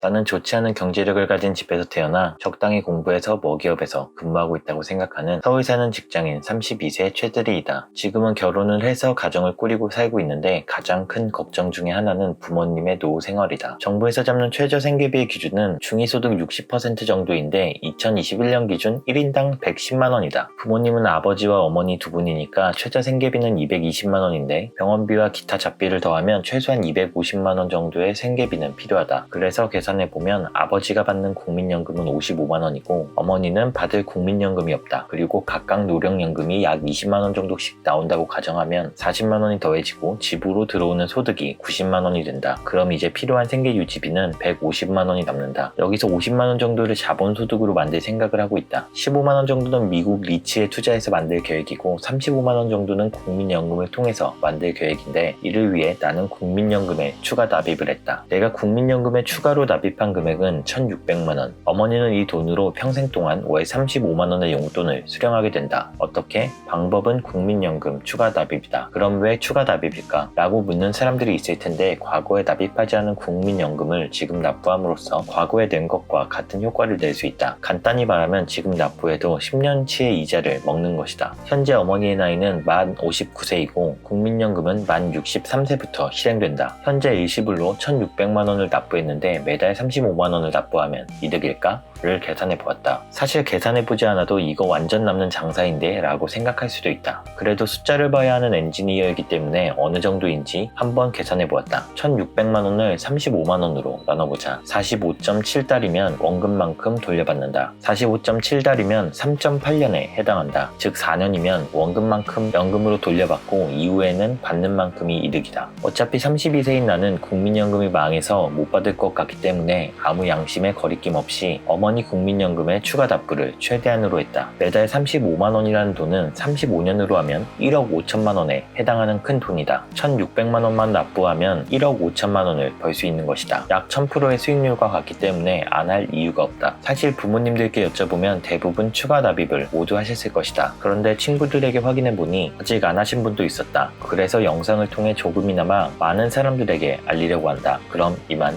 나는 좋지 않은 경제력을 가진 집에서 태어나 적당히 공부해서 먹이업에서 근무하고 있다고 생각하는 서울 사는 직장인 32세 최들이이다. 지금은 결혼을 해서 가정을 꾸리고 살고 있는데 가장 큰 걱정 중에 하나는 부모님의 노후 생활이다. 정부에서 잡는 최저 생계비의 기준은 중위소득 60% 정도인데 2021년 기준 1인당 110만 원이다. 부모님은 아버지와 어머니 두 분이니까 최저 생계비는 220만 원인데 병원비와 기타 잡비를 더하면 최소한 250만 원 정도의 생계비는 필요하다. 그래서 계 산해 보면 아버지가 받는 국민연금은 55만 원이고 어머니는 받을 국민연금이 없다. 그리고 각각 노령연금이 약 20만 원 정도씩 나온다고 가정하면 40만 원이 더해지고 집으로 들어오는 소득이 90만 원이 된다. 그럼 이제 필요한 생계 유지비는 150만 원이 남는다. 여기서 50만 원 정도를 자본 소득으로 만들 생각을 하고 있다. 15만 원 정도는 미국 리츠에 투자해서 만들 계획이고 35만 원 정도는 국민연금을 통해서 만들 계획인데 이를 위해 나는 국민연금에 추가 납입을 했다. 내가 국민연금에 추가로 납입 한 금액은 1,600만 원. 어머니는 이 돈으로 평생 동안 월 35만 원의 용돈을 수령하게 된다. 어떻게? 방법은 국민연금 추가 납입이다. 그럼 왜 추가 납입일까? 라고 묻는 사람들이 있을 텐데 과거에 납입하지 않은 국민연금을 지금 납부함으로써 과거에 낸 것과 같은 효과를 낼 수 있다. 간단히 말하면 지금 납부해도 10년치의 이자를 먹는 것이다. 현재 어머니의 나이는 만 59세이고 국민연금은 만 63세부터 실행된다. 현재 일시불로 1,600만 원을 납부했는데 매달 35만 원을 납부하면 이득일까? 를 계산해 보았다. 사실 계산해 보지 않아도 이거 완전 남는 장사인데 라고 생각할 수도 있다. 그래도 숫자를 봐야 하는 엔지니어이기 때문에 어느 정도인지 한번 계산해 보았다. 1600만 원을 35만 원으로 나눠보자. 45.7달이면 원금만큼 돌려받는다. 45.7달이면 3.8년에 해당한다. 즉 4년이면 원금만큼 연금으로 돌려받고 이후에는 받는 만큼이 이득이다. 어차피 32세인 나는 국민연금이 망해서 못 받을 것 같기 때문에 아무 양심의 거리낌 없이 어머니 국민연금의 추가 납부를 최대한으로 했다. 매달 35만 원이라는 돈은 35년으로 하면 1억 5천만 원에 해당하는 큰 돈이다. 1,600만 원만 납부하면 1억 5천만 원을 벌 수 있는 것이다. 약 1000%의 수익률과 같기 때문에 안 할 이유가 없다. 사실 부모님들께 여쭤보면 대부분 추가 납입을 모두 하셨을 것이다. 그런데 친구들에게 확인해 보니 아직 안 하신 분도 있었다. 그래서 영상을 통해 조금이나마 많은 사람들에게 알리려고 한다. 그럼 이만